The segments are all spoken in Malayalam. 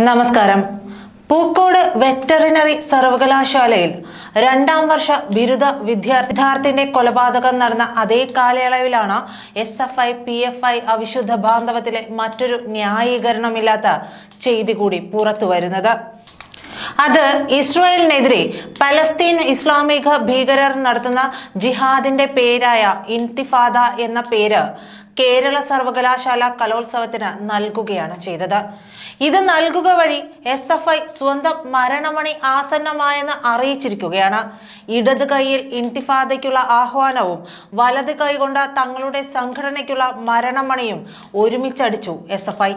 നമസ്കാരം. പൂക്കോട് വെറ്ററിനറി സർവകലാശാലയിൽ രണ്ടാം വർഷ ബിരുദ വിദ്യാർത്ഥിന്റെ കൊലപാതകം നടന്ന അതേ കാലയളവിലാണ് S F I P F I അവിശുദ്ധ ബാന്ധവത്തിലെ മറ്റൊരു ന്യായീകരണമില്ലാത്ത ചെയ്തി കൂടി പുറത്തു വരുന്നത്. അത് ഇസ്രായേലിനെതിരെ പലസ്തീൻ ഇസ്ലാമിക ഭീകരർ നടത്തുന്ന ജിഹാദിന്റെ പേരായ ഇൻതിഫാദ എന്ന പേര് കേരള സർവകലാശാല കലോത്സവത്തിന് നൽകുകയാണ് ചെയ്തത്. ഇത് നൽകുക വഴി എസ് എഫ് ഐ സ്വന്തം മരണമണി ആസന്നമായെന്ന് അറിയിച്ചിരിക്കുകയാണ്. ഇടത് കൈയിൽ ഇൻതിഫാദയ്ക്കുള്ള ആഹ്വാനവും വലത് കൈകൊണ്ട് തങ്ങളുടെ സംഘടനയ്ക്കുള്ള മരണമണിയും ഒരുമിച്ചടിച്ചു എസ് എഫ് ഐ.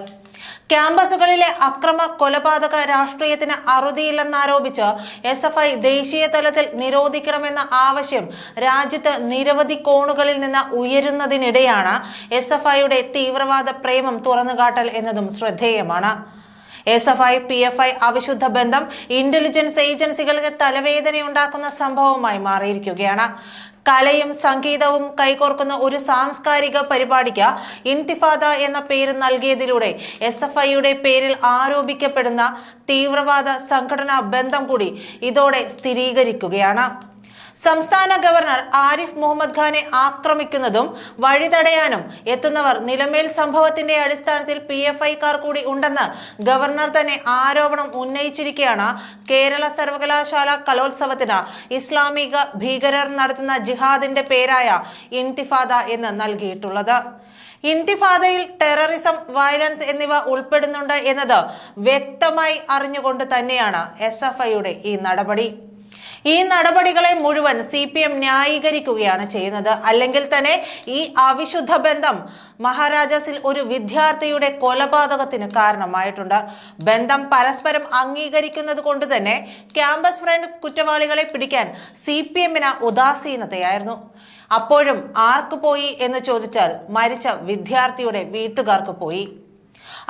ക്യാമ്പസുകളിലെ അക്രമ കൊലപാതക രാഷ്ട്രീയത്തിന് അറുതിയില്ലെന്നാരോപിച്ച് എസ് എഫ് ഐ ദേശീയ തലത്തിൽ നിരോധിക്കണമെന്ന ആവശ്യം രാജ്യത്ത് നിരവധി കോണുകളിൽ നിന്ന് ഉയരുന്നതിനിടെയാണ് എസ് എഫ് ഐയുടെ തീവ്രവാദ പ്രേമം തുറന്നുകാട്ടൽ എന്നതും ശ്രദ്ധേയമാണ്. S F I P F I അവിശുദ്ധ ബന്ധം ഇന്റലിജൻസ് ഏജൻസികൾക്ക് തലവേദനയുണ്ടാക്കുന്ന സംഭവമായി മാറിയിരിക്കുകയാണ്. കലയും സംഗീതവും കൈകോർക്കുന്ന ഒരു സാംസ്കാരിക പരിപാടിക്ക് ഇൻതിഫാദ എന്ന പേര് നൽകിയതിലൂടെ എസ് എഫ് ഐയുടെ പേരിൽ ആരോപിക്കപ്പെടുന്ന തീവ്രവാദ സംഘടനാ ബന്ധം കൂടി ഇതോടെ സ്ഥിരീകരിക്കുകയാണ്. സംസ്ഥാന ഗവർണർ ആരിഫ് മുഹമ്മദ് ഖാനെ ആക്രമിക്കുന്നതും വഴിതടയാനും എത്തുന്നവർ നിലമേൽ സംഭവത്തിന്റെ അടിസ്ഥാനത്തിൽ പി എഫ് ഐക്കാർ കൂടി ഉണ്ടെന്ന് ഗവർണർ തന്നെ ആരോപണം ഉന്നയിച്ചിരിക്കുകയാണ് കേരള സർവകലാശാല കലോത്സവത്തിന് ഇസ്ലാമിക ഭീകരർ നടത്തുന്ന ജിഹാദിന്റെ പേരായ ഇൻതിഫാദ എന്ന് നൽകിയിട്ടുള്ളത്. ഇന്തിഫാദയിൽ ടെററിസം വയലൻസ് എന്നിവ ഉൾപ്പെടുന്നുണ്ട് എന്നത് വ്യക്തമായി അറിഞ്ഞുകൊണ്ട് തന്നെയാണ് എസ് ഈ നടപടി. ഈ നടപടികളെ മുഴുവൻ സി പി എം ന്യായീകരിക്കുകയാണ് ചെയ്യുന്നത്. അല്ലെങ്കിൽ തന്നെ ഈ അവിശുദ്ധ ബന്ധം മഹാരാജാസിൽ ഒരു വിദ്യാർത്ഥിയുടെ കൊലപാതകത്തിന് കാരണമായിട്ടുണ്ട്. ബന്ധം പരസ്പരം അംഗീകരിക്കുന്നത് കൊണ്ട് തന്നെ ക്യാമ്പസ് ഫ്രണ്ട് കുറ്റവാളികളെ പിടിക്കാൻ സി പി എമ്മിന് ഉദാസീനതയായിരുന്നു. അപ്പോഴും ആർക്ക് പോയി എന്ന് ചോദിച്ചാൽ മരിച്ച വിദ്യാർത്ഥിയുടെ വീട്ടുകാർക്ക് പോയി.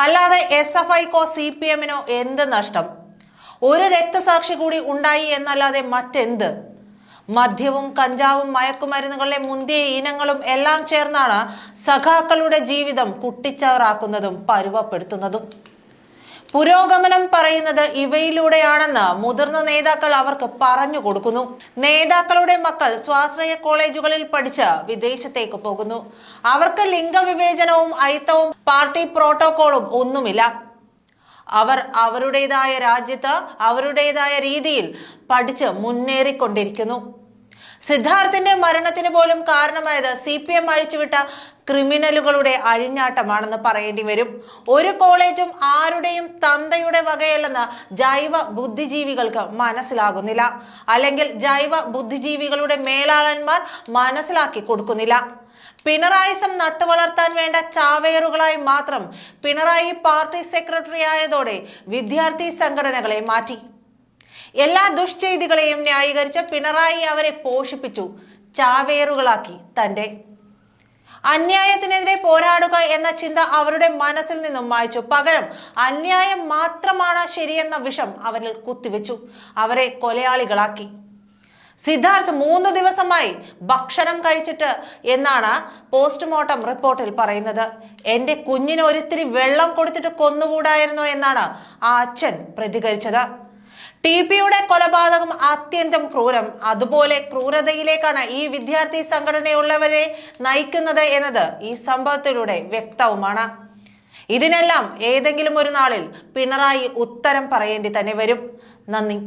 അല്ലാതെ എസ് എഫ് ഐക്കോ സി പി എമ്മിനോ എന്ത് നഷ്ടം? ഒരു രക്തസാക്ഷി കൂടി ഉണ്ടായി എന്നല്ലാതെ മറ്റെന്ത്? മദ്യവും കഞ്ചാവും മയക്കുമരുന്നുകളിലെ മുന്തിയ ഇനങ്ങളും എല്ലാം ചേർന്നാണ് സഖാക്കളുടെ ജീവിതം കുട്ടിച്ചവറാക്കുന്നതും പരുവപ്പെടുത്തുന്നതും. പുരോഗമനം പറയുന്നത് ഇവയിലൂടെയാണെന്ന് മുതിർന്ന നേതാക്കൾ അവർക്ക് പറഞ്ഞു കൊടുക്കുന്നു. നേതാക്കളുടെ മക്കൾ സ്വാശ്രയ കോളേജുകളിൽ പഠിച്ച് വിദേശത്തേക്ക് പോകുന്നു. അവർക്ക് ലിംഗവിവേചനവും അയിത്തവും പാർട്ടി പ്രോട്ടോകോളും ഒന്നുമില്ല. അവർ അവരുടേതായ രാജ്യത്ത് അവരുടേതായ രീതിയിൽ പഠിച്ച് മുന്നേറിക്കൊണ്ടിരിക്കുന്നു. സിദ്ധാർത്ഥിന്റെ മരണത്തിന് പോലും കാരണമായത് സി പി എം അഴിച്ചുവിട്ട ക്രിമിനലുകളുടെ അഴിഞ്ഞാട്ടമാണെന്ന് പറയേണ്ടി വരും. ഒരു കോളേജും ആരുടെയും തന്തയുടെ വകയല്ലെന്ന് ജൈവ ബുദ്ധിജീവികൾക്ക് മനസ്സിലാകുന്നില്ല. അല്ലെങ്കിൽ ജൈവ ബുദ്ധിജീവികളുടെ മേലാളന്മാർ മനസ്സിലാക്കി കൊടുക്കുന്നില്ല. പിണറായിസം നട്ടുവളർത്താൻ വേണ്ട ചാവേറുകളായി മാത്രം പിണറായി പാർട്ടി സെക്രട്ടറി ആയതോടെ വിദ്യാർത്ഥി സംഘടനകളെ മാറ്റി. എല്ലാ ദുഷ്ചെയ്തികളെയും ന്യായീകരിച്ച് പിണറായി അവരെ പോഷിപ്പിച്ചു ചാവേറുകളാക്കി തന്റെ അന്യായത്തിനെതിരെ പോരാടുക എന്ന ചിന്ത അവരുടെ മനസ്സിൽ നിന്നും മായ്ച്ചു. പകരം അന്യായം മാത്രമാണ് ശരിയെന്ന വിഷം അവരിൽ കുത്തിവെച്ചു. അവരെ കൊലയാളികളാക്കി. സിദ്ധാർത്ഥ് മൂന്ന് ദിവസമായി ഭക്ഷണം കഴിച്ചിട്ട് എന്നാണ് പോസ്റ്റ്മോർട്ടം റിപ്പോർട്ടിൽ പറയുന്നത്. എന്റെ കുഞ്ഞിന് ഒരിത്തിരി വെള്ളം കൊടുത്തിട്ട് കൊന്നുകൂടായിരുന്നു എന്നാണ് ആ അച്ഛൻ പ്രതികരിച്ചത്. ടി പിയുടെ കൊലപാതകം അത്യന്തം ക്രൂരം. അതുപോലെ ക്രൂരതയിലേക്കാണ് ഈ വിദ്യാർത്ഥി സംഘടനയുള്ളവരെ നയിക്കുന്നത് എന്നത് ഈ സംഭവത്തിലൂടെ വ്യക്തവുമാണ്. ഇതിനെല്ലാം ഏതെങ്കിലും ഒരു നാളിൽ പിണറായി ഉത്തരം പറയേണ്ടി തന്നെ വരും. നന്ദി.